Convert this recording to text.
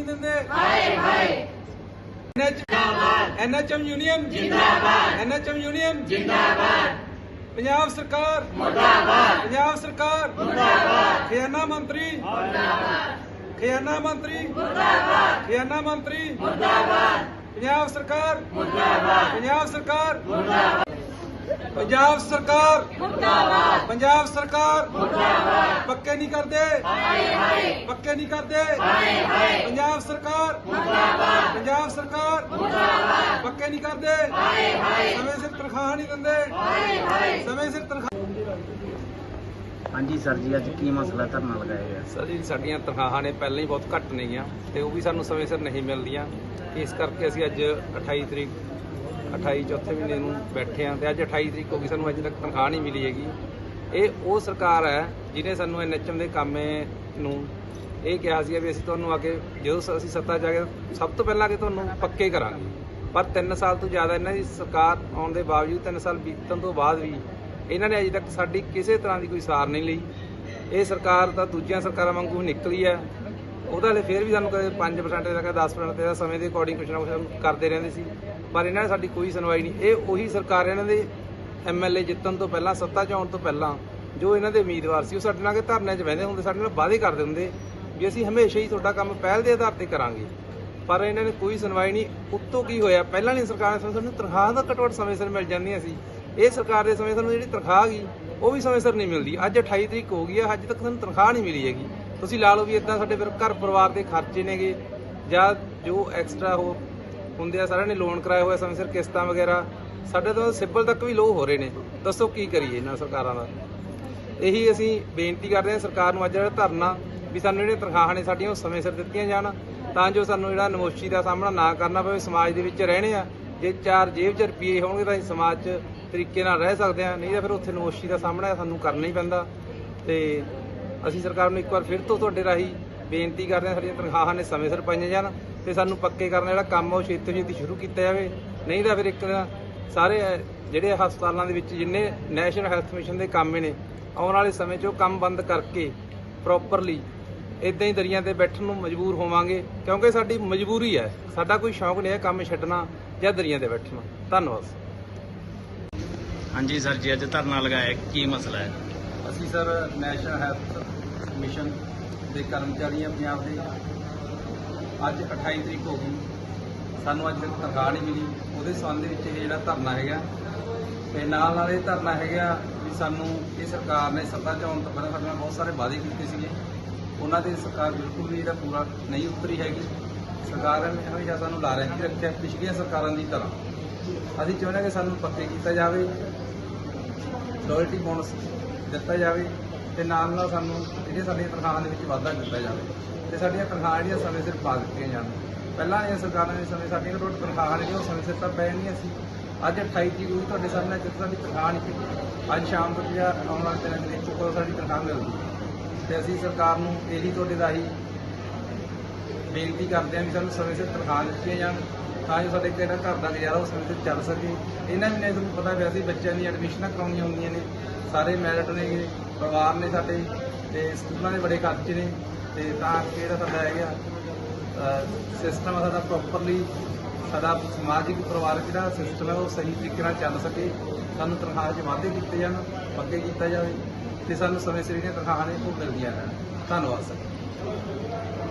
ਦਿੰਦੇ। ਹਾਏ ਹਾਏ। NHM union. ਜਿੰਦਾਬਾਦ। NHM union. ਜਿੰਦਾਬਾਦ। ਪੰਜਾਬ ਸਰਕਾਰ। ਮੁਰਦਾਬਾਦ। ਪੰਜਾਬ ਸਰਕਾਰ। ਮੁਰਦਾਬਾਦ। ਖਜ਼ਾਨਾ ਮੰਤਰੀ। ਮੁਰਦਾਬਾਦ। ਖਜ਼ਾਨਾ ਮੰਤਰੀ। ਮੁਰਦਾਬਾਦ। ਖਜ਼ਾਨਾ ਮੰਤਰੀ। ਮੁਰਦਾਬਾਦ। ਪੰਜਾਬ ਸਰਕਾਰ। ਮੁਰਦਾਬਾਦ। ਪੰਜਾਬ ਸਰਕਾਰ। ਮੁਰਦਾਬਾਦ। ਪੰਜਾਬ ਸਰਕਾਰ। ਮੁਰਦਾਬਾਦ। ਪੰਜਾਬ ਸਰਕਾਰ। ਮੁਰਦਾਬਾਦ। ਪੱਕੇ ਨਹੀਂ ਕਰਦੇ। ਹਾਏ ਹਾਏ। ਪੱਕੇ ਨਹੀਂ ਕਰਦੇ। ਹਾਏ ਹਾਏ। ਪੰਜਾਬ ਸਰਕਾਰ। ਮੁਰਦਾਬਾਦ। ਪੰਜਾਬ ਸਰਕਾਰ। ਮੁਰਦਾਬਾਦ। ਪੱਕੇ ਨਹੀਂ ਕਰਦੇ। ਹਾਏ ਹਾਏ। ਸਮੇਂ ਸਿਰ ਤਨਖਾਹ ਨਹੀਂ ਦਿੰਦੇ। ਹਾਏ ਹਾਏ। ਸਮੇਂ ਸਿਰ ਤਨਖਾਹ ਹਾਂਜੀ ਸਰ ਜੀ ਅੱਜ ਕੀ ਮਸਲਾ ਧਰਨਾ ਲਗਾਇਆ ਗਿਆ? ਸਰ ਜੀ ਸਾਡੀਆਂ ਤਨਖਾਹਾਂ ਨੇ ਪਹਿਲਾਂ ਹੀ ਬਹੁਤ ਘੱਟ ਨੇਗੀਆਂ ਤੇ ਉਹ ਵੀ ਸਾਨੂੰ ਸਮੇਂ ਸਿਰ ਨਹੀਂ ਮਿਲਦੀਆਂ। ਇਸ ਕਰਕੇ ਅਸੀਂ ਅੱਜ 28 ਤਰੀਕ 28 ਚੌਥੇ ਮਹੀਨੇ ਨੂੰ ਬੈਠੇ ਆਂ ਤੇ ਅੱਜ 28 ਤਰੀਕ ਹੋ ਗਈ, ਸਾਨੂੰ ਅੱਜ ਤੱਕ ਤਨਖਾਹ ਨਹੀਂ ਮਿਲੀ ਹੈਗੀ। ਇਹ ਉਹ ਸਰਕਾਰ ਹੈ ਜਿਹਨੇ ਸਾਨੂੰ ਐਨਐਚਐਮ ਦੇ ਕੰਮੇ ਨੂੰ ਇਹ ਕਿਹਾ ਸੀ ਵੀ ਅਸੀਂ ਤੁਹਾਨੂੰ ਆ ਕੇ ਜਦੋਂ ਸ- ਅਸੀਂ ਸੱਤਾ ਚ ਆ ਗਏ, ਸਭ ਤੋਂ ਪਹਿਲਾਂ ਕਿ ਤੁਹਾਨੂੰ ਪੱਕੇ ਕਰਾਂਗੇ। ਪਰ 3 ਸਾਲ ਤੋਂ ਜ਼ਿਆਦਾ ਇਹਨਾਂ ਦੀ ਸਰਕਾਰ ਆਉਣ ਦੇ ਬਾਵਜੂਦ 3 ਸਾਲ ਬੀਤਣ ਤੋਂ ਬਾਅਦ ਵੀ ਇਹਨਾਂ ਨੇ ਅਜੇ ਤੱਕ ਸਾਡੀ ਕਿਸੇ ਤਰ੍ਹਾਂ ਦੀ ਕੋਈ ਸਾਰ ਨਹੀਂ ਲਈ। ਇਹ ਸਰਕਾਰ ਤਾਂ ਦੂਜੀਆਂ ਸਰਕਾਰਾਂ ਵਾਂਗੂ ਨਿਕਲੀ ਹੈ। ਉਹਦਾ ਲਈ ਫਿਰ ਵੀ ਸਾਨੂੰ ਕਦੇ 5% ਦਾ ਕਦੇ 10% ਦਾ ਸਮੇਂ ਦੇ ਅਕੋਰਡਿੰਗ ਕੁਛ ਨਾ ਕੁਛ ਕਰਦੇ ਰਹਿੰਦੇ ਸੀ। ਪਰ ਇਹਨਾਂ ਨੇ ਸਾਡੀ ਕੋਈ ਸੁਣਵਾਈ ਨਹੀਂ। ਇਹ ਉਹੀ ਸਰਕਾਰ ਇਹਨਾਂ ਦੇ ਐਮਐਲਏ ਜਿੱਤਣ ਤੋਂ ਪਹਿਲਾਂ, ਸੱਤਾ 'ਚ ਆਉਣ ਤੋਂ ਪਹਿਲਾਂ ਜੋ ਇਹਨਾਂ ਦੇ ਉਮੀਦਵਾਰ ਸੀ, ਉਹ ਸਾਡੇ ਨਾਲ ਕੇ ਧਰਨਿਆਂ 'ਚ ਬਹਿੰਦੇ ਹੁੰਦੇ, ਸਾਡੇ ਨਾਲ ਵਾਅਦੇ ਕਰਦੇ ਹੁੰਦੇ ਵੀ ਅਸੀਂ ਹਮੇਸ਼ਾ ਹੀ ਤੁਹਾਡਾ ਕੰਮ ਪਹਿਲ ਦੇ ਆਧਾਰ ਤੇ ਕਰਾਂਗੇ। ਪਰ ਇਹਨਾਂ ਨੇ ਕੋਈ ਸੁਣਵਾਈ ਨਹੀਂ। ਉੱਤੋਂ ਕੀ ਹੋਇਆ? ਪਹਿਲਾਂ ਨਹੀਂ ਸਰਕਾਰ ਨੇ ਸਾਨੂੰ ਤਨਖਾਹ ਦਾ ਘੱਟੋ ਘੱਟ ਸਮੇਂ ਸਿਰ ਮਿਲ ਜਾਂਦੀਆਂ ਸੀ। ਇਹ ਸਰਕਾਰ ਦੇ ਸਮੇਂ ਸਾਨੂੰ ਜਿਹੜੀ ਤਨਖਾਹ ਗਈ, ਉਹ ਵੀ ਸਮੇਂ ਸਿਰ ਨਹੀਂ ਮਿਲਦੀ। ਅੱਜ 28 ਤਰੀਕ ਹੋ ਗਈ ਹੈ ਅੱਜ ਤੱਕ ਸਾਨੂੰ ਤਨਖਾਹ ਨਹੀਂ ਮਿਲੀ ਹੈਗੀ। ਤੁਸੀਂ ਲਾ ਲਓ ਵੀ ਇਦਾਂ ਸਾਡੇ ਫਿਰ ਘਰ ਪਰਿਵਾਰ ਦੇ ਖਰਚੇ ਨੇਗੇ, ਜਾਂ ਜੋ ਐਕਸਟਰਾ ਉਹ ਹੁੰਦੇ ਆ, ਸਾਰਿਆਂ ਨੇ ਲੋਨ ਕਰਾਏ ਹੋਏ ਸਮੇਂ ਸਿਰ ਕਿਸ਼ਤਾਂ ਵਗੈਰਾ, ਸਾਡੇ ਤੋਂ ਸਿਬਲ ਤੱਕ ਵੀ ਲੋ ਹੋ ਰਹੇ ਨੇ। ਦੱਸੋ ਕੀ ਕਰੀਏ ਇਹਨਾਂ ਸਰਕਾਰਾਂ ਦਾ? ਇਹੀ ਅਸੀਂ ਬੇਨਤੀ ਕਰਦੇ ਹਾਂ ਸਰਕਾਰ ਨੂੰ ਅੱਜ ਜਿਹੜਾ ਧਰਨਾ ਵੀ ਸਾਨੂੰ ਜਿਹੜੀਆਂ ਤਨਖਾਹਾਂ ਨੇ ਸਾਡੀਆਂ ਉਹ ਸਮੇਂ ਸਿਰ ਦਿੱਤੀਆਂ ਜਾਣ, ਤਾਂ ਜੋ ਸਾਨੂੰ ਜਿਹੜਾ ਨਮੋਸ਼ੀ ਦਾ ਸਾਹਮਣਾ ਨਾ ਕਰਨਾ ਪਵੇ, ਸਮਾਜ ਦੇ ਵਿੱਚ ਰਹਿਣੇ ਆ। ਜੇ ਚਾਰ ਜੇਬ 'ਚ ਰੁਪਏ ਹੋਣਗੇ ਤਾਂ ਅਸੀਂ ਸਮਾਜ 'ਚ ਤਰੀਕੇ ਨਾਲ ਰਹਿ ਸਕਦੇ ਆ ਨਹੀਂ ਤਾਂ ਫਿਰ ਉੱਥੇ ਨਮੋਸ਼ੀ ਦਾ ਸਾਹਮਣਾ ਸਾਨੂੰ ਕਰਨਾ ਹੀ ਪੈਂਦਾ। ਤੇ ਅਸੀਂ ਸਰਕਾਰ ਨੂੰ ਇੱਕ ਵਾਰ ਫਿਰ ਤੋਂ ਤੁਹਾਡੇ ਰਾਹੀਂ ਬੇਨਤੀ ਕਰਦੇ ਹਾਂ ਸਾਡੀਆਂ ਤਨਖਾਹਾਂ ਨੇ ਸਮੇਂ ਸਿਰ ਪਾਈਆਂ ਜਾਣ ਤੇ ਸਾਨੂੰ ਪੱਕੇ ਕਰਨ ਦਾ ਜਿਹੜਾ ਕੰਮ ਉਹ ਛੇਤੀ ਛੇਤੀ ਸ਼ੁਰੂ ਕੀਤਾ ਜਾਵੇ। ਨਹੀਂ ਤਾਂ ਫਿਰ ਇੱਕ ਦਿਨ ਸਾਰੇ ਜਿਹੜੇ ਹਸਪਤਾਲਾਂ ਦੇ ਵਿੱਚ ਜਿੰਨੇ ਨੈਸ਼ਨਲ ਹੈਲਥ ਮਿਸ਼ਨ ਦੇ ਕੰਮ ਨੇ ਆਉਣ ਵਾਲੇ ਸਮੇਂ 'ਚ ਉਹ ਕੰਮ ਬੰਦ ਕਰਕੇ ਪ੍ਰੋਪਰਲੀ ਇਦਾਂ ਹੀ ਦਰੀਆਂ ਤੇ ਬੈਠਣ ਨੂੰ ਮਜਬੂਰ ਹੋਵਾਂਗੇ ਕਿਉਂਕਿ ਸਾਡੀ ਮਜਬੂਰੀ ਹੈ। ਸਾਡਾ ਕੋਈ ਸ਼ੌਂਕ ਨਹੀਂ ਹੈ ਕੰਮ ਛੱਡਣਾ ਜਾਂ ਦਰੀਆਂ ਤੇ ਬੈਠਣਾ। ਧੰਨਵਾਦ। ਹਾਂਜੀ ਸਰ ਜੀ ਅੱਜ ਧਰਨਾ ਲਗਾਇਆ। ਕੀ ਮਸਲਾ ਹੈ? ਅਸੀਂ ਸਰ ਨੈਸ਼ਨਲ ਹੈਲਥ ਕਮਿਸ਼ਨ ਦੇ ਕਰਮਚਾਰੀ ਹਾਂ ਪੰਜਾਬ ਦੇ। ਅੱਜ 28 ਤਰੀਕ ਹੋ ਗਈ। ਸਾਨੂੰ ਅੱਜ ਤੱਕ ਤਨਖਾਹ ਨਹੀਂ ਮਿਲੀ। ਉਹਦੇ ਸੰਬੰਧ ਵਿੱਚ ਇਹ ਜਿਹੜਾ ਧਰਨਾ ਹੈਗਾ, ਤੇ ਨਾਲ ਨਾਲ ਇਹ ਧਰਨਾ ਹੈਗਾ ਵੀ ਸਾਨੂੰ ਇਹ ਸਰਕਾਰ ਨੇ ਸੱਤਾ 'ਚ ਆਉਣ ਤੋਂ ਪਹਿਲਾਂ ਸਾਡੇ ਨਾਲ ਬਹੁਤ ਸਾਰੇ ਵਾਅਦੇ ਕੀਤੇ ਸੀਗੇ। ਉਹਨਾਂ ਦੇ ਸਰਕਾਰ ਬਿਲਕੁਲ ਵੀ ਇਹਦਾ ਪੂਰਾ ਨਹੀਂ ਉਤਰੀ ਹੈਗੀ। ਸਰਕਾਰ ਨੇ ਹਮੇਸ਼ਾ ਸਾਨੂੰ ਲਾਰੇ ਹੀ ਰੱਖਿਆ ਪਿਛਲੀਆਂ ਸਰਕਾਰਾਂ ਦੀ ਤਰ੍ਹਾਂ। ਅਸੀਂ ਚਾਹੁੰਦੇ ਹਾਂ ਕਿ ਸਾਨੂੰ ਪੱਕੇ ਕੀਤਾ ਜਾਵੇ। ਲੋਇਲਟੀ ਬੋਨਸ ਦਿੱਤਾ ਜਾਵੇ। ਤੇ ਨਾਲ ਨਾਲ ਸਾਨੂੰ ਜਿਹੜੀਆਂ ਸਾਡੀਆਂ ਤਨਖਾਹਾਂ ਦੇ ਵਿੱਚ ਵਾਧਾ ਕੀਤਾ ਜਾਵੇ ਤੇ ਸਾਡੀਆਂ ਤਨਖਾਹਾਂ ਜਿਹੜੀਆਂ ਸਮੇਂ ਸਿਰ ਪਾ ਦਿੱਤੀਆਂ ਜਾਣ। ਪਹਿਲਾਂ ਇਹ ਸਰਕਾਰਾਂ ਨੇ ਸਮੇਂ ਸਾਡੀਆਂ ਰੋਟ ਤਨਖਾਹਾਂ ਜਿਹੜੀਆਂ ਉਹ ਸਮੇਂ ਸਿਰ ਤਾਂ ਪੈ ਨਹੀਂ ਸੀ। ਅੱਜ 28 ਤਰੀਕ ਨੂੰ ਤੁਹਾਡੇ ਸਾਹਮਣੇ ਜਿੱਥੇ ਸਾਡੀ ਤਨਖਾਹ ਨਹੀਂ ਪਈ। ਅੱਜ ਸ਼ਾਮ ਤੱਕ ਜਾਂ ਆਉਣ ਵਾਲੇ ਦਿਨਾਂ ਦੇ ਵਿੱਚ ਕੋਈ ਸਾਡੀ ਤਨਖਾਹ ਮਿਲਦੀ। ਤੇ ਅਸੀਂ ਸਰਕਾਰ ਨੂੰ ਇਹੀ ਤੁਹਾਡੇ ਰਾਹੀਂ ਬੇਨਤੀ ਕਰਦੇ ਹਾਂ ਵੀ ਸਾਨੂੰ ਸਮੇਂ ਸਿਰ ਤਨਖਾਹ ਦਿੱਤੀਆਂ ਜਾਣ। ਤਾਂ ਜੋ ਸਾਡੇ ਜਿਹੜਾ ਘਰ ਦਾ ਗੁਜ਼ਾਰਾ ਉਹ ਸਮੇਂ ਸਿਰ ਚੱਲ ਸਕੇ। ਇਹਨਾਂ ਵੀ ਮਹੀਨੇ ਤੁਹਾਨੂੰ ਪਤਾ ਵੈਸੇ ਹੀ ਬੱਚਿਆਂ ਦੀ ਐਡਮਿਸ਼ਨਾਂ ਕਰਾਉਣੀਆਂ ਹੁੰਦੀਆਂ ਨੇ। ਸਾਰੇ ਮੈਰਿਟ ਨੇ ਪਰਿਵਾਰ ਨੇ ਸਾਡੇ ਤੇ ਸਕੂਲਾਂ ਦੇ ਬੜੇ ਖਰਚੇ ਨੇ। ਤੇ ਤਾਂ ਕਰਕੇ ਜਿਹੜਾ ਸਾਡਾ ਹੈਗਾ ਸਿਸਟਮ ਸਾਡਾ ਪ੍ਰੋਪਰਲੀ ਸਾਡਾ ਸਮਾਜਿਕ, ਪਰਿਵਾਰਕ ਜਿਹੜਾ ਸਿਸਟਮ ਹੈ ਉਹ ਸਹੀ ਤਰੀਕੇ ਨਾਲ ਚੱਲ ਸਕੇ। ਸਾਨੂੰ ਤਨਖਾਹ 'ਚ ਵਾਧੇ ਕੀਤੇ ਜਾਣ ਪੱਕੇ ਕੀਤਾ ਜਾਵੇ। ਤੇ ਸਾਨੂੰ ਸਮੇਂ ਸਿਰ ਜਿਹੜੀਆਂ ਤਨਖਾਹਾਂ ਨੇ ਉਹ ਮਿਲਦੀਆਂ ਰਹਿਣ। ਧੰਨਵਾਦ ਸਰ।